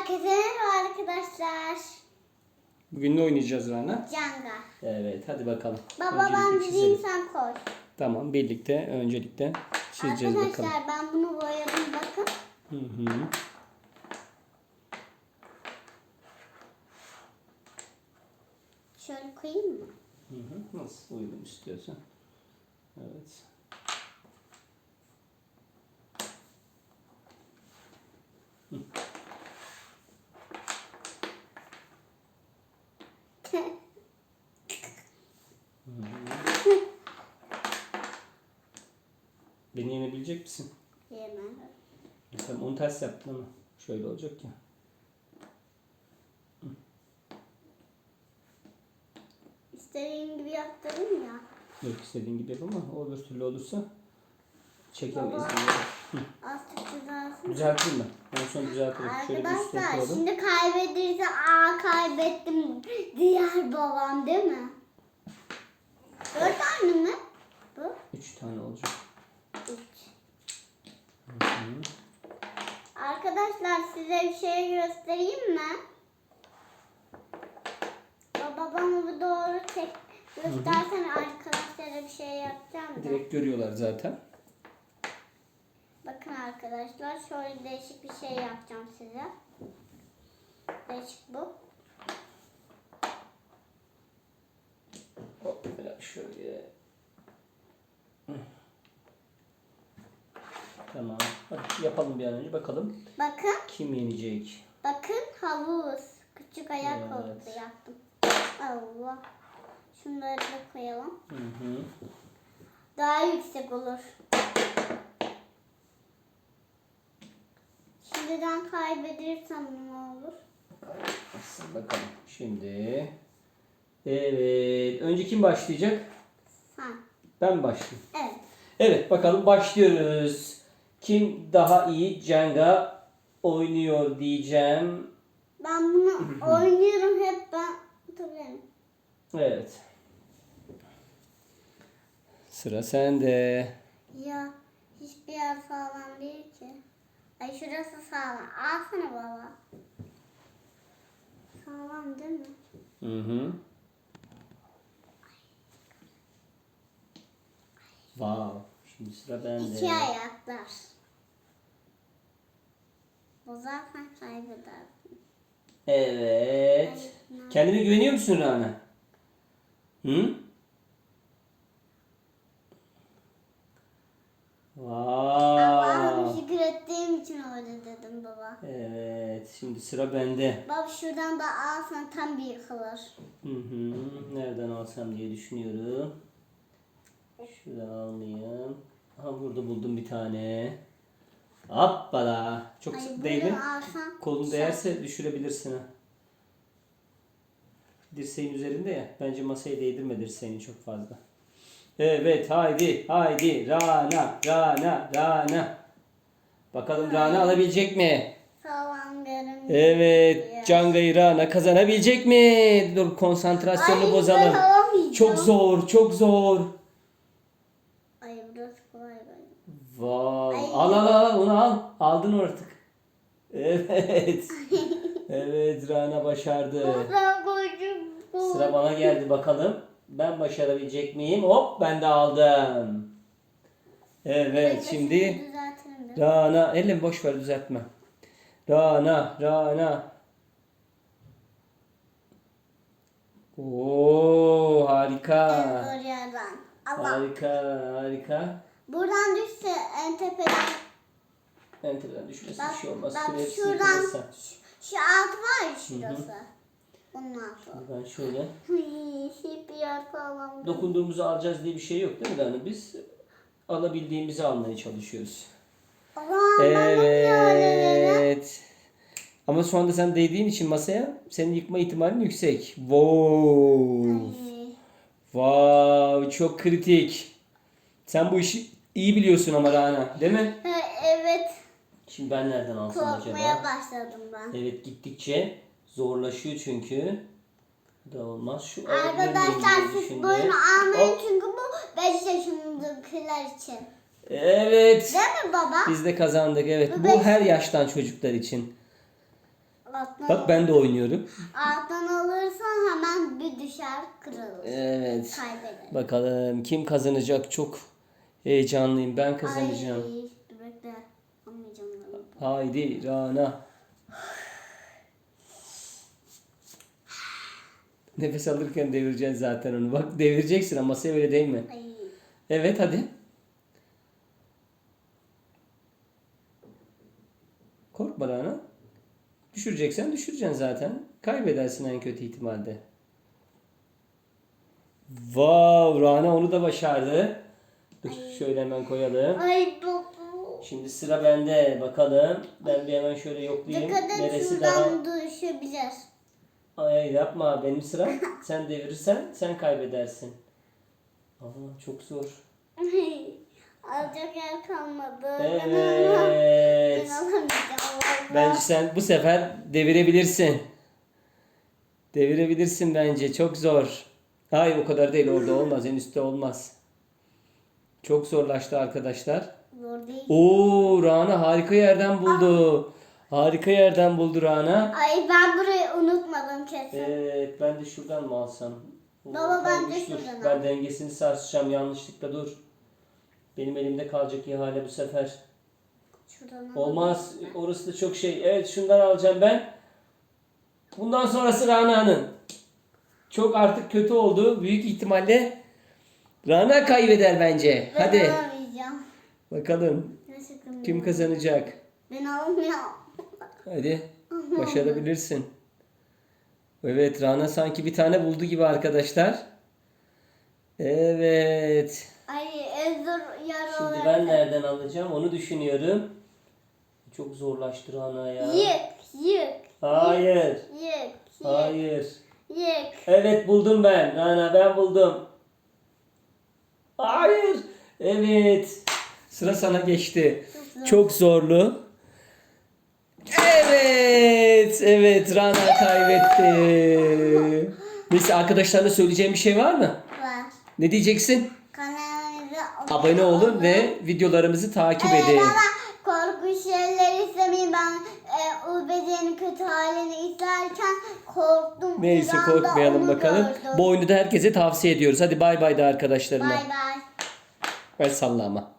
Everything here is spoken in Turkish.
Herkese merhaba arkadaşlar. Bugün ne oynayacağız Rana? Canga. Evet hadi bakalım. Baba Öncelikle ben çizelim. diyeyim sen koy. Tamam birlikte öncelikle çizeceğiz arkadaşlar bakalım. ben bunu boyadım bakın. Hı hı. Şöyle koyayım mı? Hı hı. Nasıl uygun istiyorsan. Evet. Beni yenebilecek misin? Yemem. Sen onu ters yaptın ama. Şöyle olacak ya. İstediğin gibi yaptırayım ya. Yok istediğin gibi yap ama o öbür türlü olursa çekemeyiz. Baba. Düzelteyim mi? En son düzeltirim. Şöyle bir üstüne Arkadaşlar koyalım. şimdi kaybederse aa kaybettim diğer babam değil mi? Dört tane mi? Bu? Üç tane olacak. Üç. Hı hı. Arkadaşlar size bir şey göstereyim mi? Baba bana bu doğru çek. Göstersen arkadaşlara bir şey yapacağım da. Direkt görüyorlar zaten. Arkadaşlar şöyle değişik bir şey yapacağım size. Değişik bu. Hop biraz şöyle. Tamam. Hadi yapalım bir an önce bakalım. Bakın, Kim yenecek? bakın havuz. Küçük ayak Evet. oldu yaptım. Allah. Şunları da koyalım. Hı hı. Daha yüksek olur. Şimdiden kaybedersem ne olur? Kaybetmezsin bakalım. Şimdi. Evet. Önce kim başlayacak? Sen. Ben mi başlayayım? Evet. Evet bakalım başlıyoruz. Kim daha iyi Jenga oynuyor diyeceğim. Ben bunu oynuyorum hep ben hatırlıyorum. Evet. Sıra sende. Ya hiçbir yer sağlam değil ki. Ay şurası sağlam. Alsana baba. Sağlam değil mi? Hı hı. Wow. Şimdi sıra bende. İki ayaklar. O zaten kaybeder. Evet. Kendine güveniyor musun Rana? Hı? Allah'ım Wow. şükür ettiğim için öyle dedim baba. Evet. Şimdi sıra bende. Baba şuradan da alsan tam bir yıkılır. Hı hı. Nereden alsam diye düşünüyorum. Şuradan almayayım. Aha burada buldum bir tane. Hoppala. Çok Ay sık değil mi? alsan. Kolun değerse düşürebilirsin ha. Dirseğin üzerinde ya. Bence masaya değdirme dirseğini çok fazla. Evet haydi haydi Rana Rana Rana. Bakalım Rana alabilecek mi? Evet Canga'yı Rana kazanabilecek mi? Dur konsantrasyonunu Ay, bozalım. Çok zor çok zor. Ay burası kolay. Vay. Ay. Al al al onu al. Aldın artık. Evet. evet Rana başardı. Sıra bana geldi bakalım. Ben başarabilecek miyim? Hop ben de aldım. Evet şimdi. Rana elim boş ver düzeltme. Rana Rana. Oo harika. Zor yerden. Allah. Harika harika. Buradan düşse en tepeden. Enter'den düşmesi Bak, bir şey olmaz. bak Hepsi şuradan yıkılırsa. şu, şu alt var ya şurası. Bunun altı. Ben şöyle Hiçbir yer değil. dokunduğumuzu alacağız diye bir şey yok değil mi Rana? Biz alabildiğimizi almaya çalışıyoruz. Evet. Ama şu anda sen değdiğin için masaya senin yıkma ihtimalin yüksek. Wow. Wow. Çok kritik. Sen bu işi iyi biliyorsun ama Rana. Değil mi? Evet. Şimdi ben nereden alsam Korkmaya acaba? başladım ben. Evet gittikçe zorlaşıyor çünkü. Da olmaz. Şu Arkadaşlar siz boyunu almayın çünkü bu 5 yaşındakiler için. Evet. Değil mi baba? Biz de kazandık evet. Bu Bu her yaştan çocuklar için. Alttan, Bak ben de oynuyorum. alttan alırsan hemen bir düşer kırılır. Evet. Kaybeder. Bakalım kim kazanacak çok heyecanlıyım. Ben kazanacağım. Ay, dur bekle. Almayacağım ben. Haydi Rana. Nefes alırken devireceksin zaten onu. Bak devireceksin ama masaya öyle değil mi? Ay. Evet hadi. Korkma Rana. Düşüreceksen düşüreceksin zaten. Kaybedersin en kötü ihtimalde. Wow, Rana onu da başardı. Dur şöyle hemen koyalım. Ay baba. Şimdi sıra bende. Bakalım. Ben bir hemen şöyle yoklayayım. Et Neresi daha... düşebilir. Ay yapma benim sıram. Sen devirirsen sen kaybedersin. Aa, çok zor. Alacak yer kalmadı. Ben Evet. alamayacağım. valla. Bence sen bu sefer devirebilirsin. Devirebilirsin bence. Çok zor. Hayır o kadar değil orada olmaz. En üstte olmaz. Çok zorlaştı arkadaşlar. Zor değil. Oo Rana harika yerden buldu. Harika yerden buldu Rana. Ay ben burayı unutmadım kesin. Evet ben de şuradan mı alsam? Oo, Baba, ben de dur. şuradan Ben dengesini sarsacağım yanlışlıkla dur. Benim elimde kalacak ihale bu sefer. Şuradan. Olmaz. Orası da çok şey. Evet şundan alacağım ben. Bundan sonrası Rana'nın. Çok artık kötü oldu. Büyük ihtimalle Rana kaybeder bence. Ben Hadi alamayacağım. bakalım kim kazanacak. Ben alamıyorum. Hadi başarabilirsin. Evet Rana sanki bir tane buldu gibi arkadaşlar. Evet. Yer Şimdi olarak. ben nereden alacağım onu düşünüyorum. Çok zorlaştı Rana ya. Yık, yık, Hayır. yık, yık, Hayır. yık. Evet buldum ben. Rana ben buldum. Hayır. Evet. Sıra sana geçti. Çok zorlu. Evet. Evet Rana kaybetti. Neyse arkadaşlarına söyleyeceğim bir şey var mı? Var. Ne diyeceksin? Abone olun ve videolarımızı takip Evet edin. ama korkunç şeyler izlemeyin. Ben e, Ulbece'nin kötü halini izlerken korktum. Neyse Bir anda korkmayalım onu bakalım. gördüm. Bu oyunu da herkese tavsiye ediyoruz. Hadi bay bay da arkadaşlarına. Bay bay. Ver salla ama.